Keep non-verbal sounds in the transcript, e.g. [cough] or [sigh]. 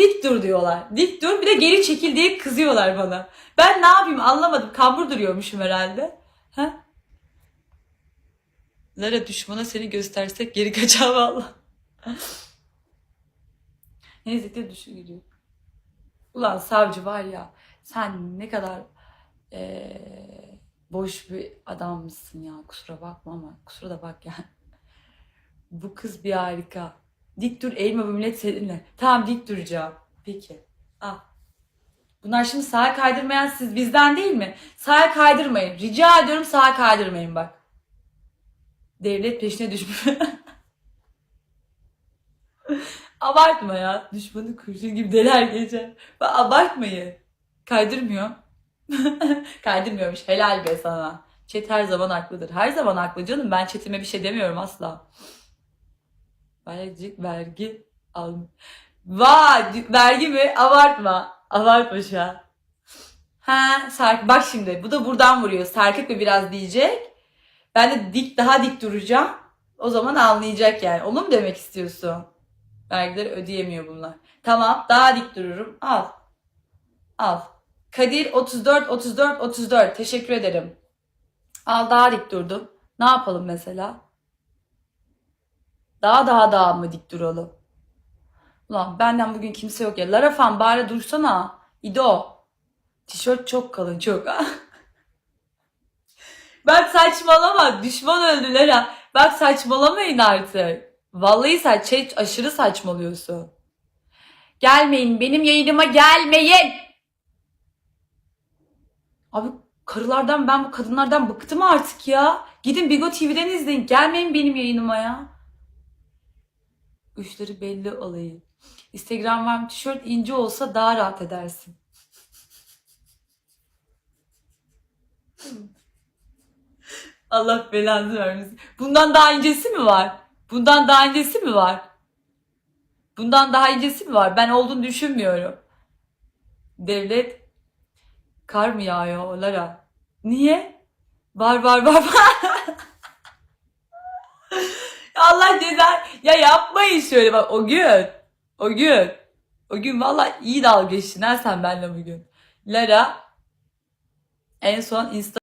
dik dur diyorlar. Dik dur bir de geri çekil diye kızıyorlar bana. Ben ne yapayım anlamadım. Kambur duruyormuşum herhalde. Ha? Lara düşmana seni göstersek geri kaçar valla. [laughs] Neyse ki düşü gidiyor. Ulan savcı var ya sen ne kadar eee, boş bir adammışsın ya. Kusura bakma ama kusura da bak yani. Bu kız bir harika. Dik dur eğilme bu millet seninle. Tamam dik duracağım. Peki. Al. Bunlar şimdi sağa kaydırmayan siz bizden değil mi? Sağa kaydırmayın. Rica ediyorum sağa kaydırmayın bak. Devlet peşine düşmüş. [laughs] Abartma ya. Düşmanı kurşun gibi deler geçer. Bak abartmayın. Kaydırmıyor. [laughs] Kaydırmıyormuş. Helal be sana. Chat her zaman haklıdır. Her zaman haklı canım. Ben chatime bir şey demiyorum asla. Vergi, vergi al. Vay vergi mi? Abartma. Abartma şu an. Ha, Sark bak şimdi bu da buradan vuruyor. Sarkık mı biraz diyecek. Ben de dik daha dik duracağım. O zaman anlayacak yani. Onu mu demek istiyorsun? Vergileri ödeyemiyor bunlar. Tamam daha dik dururum. Al. Al. Kadir 34 34 34. Teşekkür ederim. Al daha dik durdum. Ne yapalım mesela? Daha daha daha mı dik duralım? Ulan benden bugün kimse yok ya. Lara fan bari dursana. İdo. Tişört çok kalın çok. [laughs] Bak saçmalama. Düşman öldü Lara. Bak saçmalamayın artık. Vallahi saç şey, aşırı saçmalıyorsun. Gelmeyin benim yayınıma gelmeyin. Abi karılardan ben bu kadınlardan bıktım artık ya. Gidin Bigo TV'den izleyin. Gelmeyin benim yayınıma ya. Uçları belli olayı. Instagram var mı? Tişört ince olsa daha rahat edersin. [laughs] Allah belanı vermesin. Bundan daha incesi mi var? Bundan daha incesi mi var? Bundan daha incesi mi var? Ben olduğunu düşünmüyorum. Devlet kar mı yağıyor Lara? Niye? Var var var var. [laughs] Allah ceza. Ya yapmayın şöyle bak o gün. O gün. O gün valla iyi dalga geçtin ha sen benimle bugün. Lara en son Insta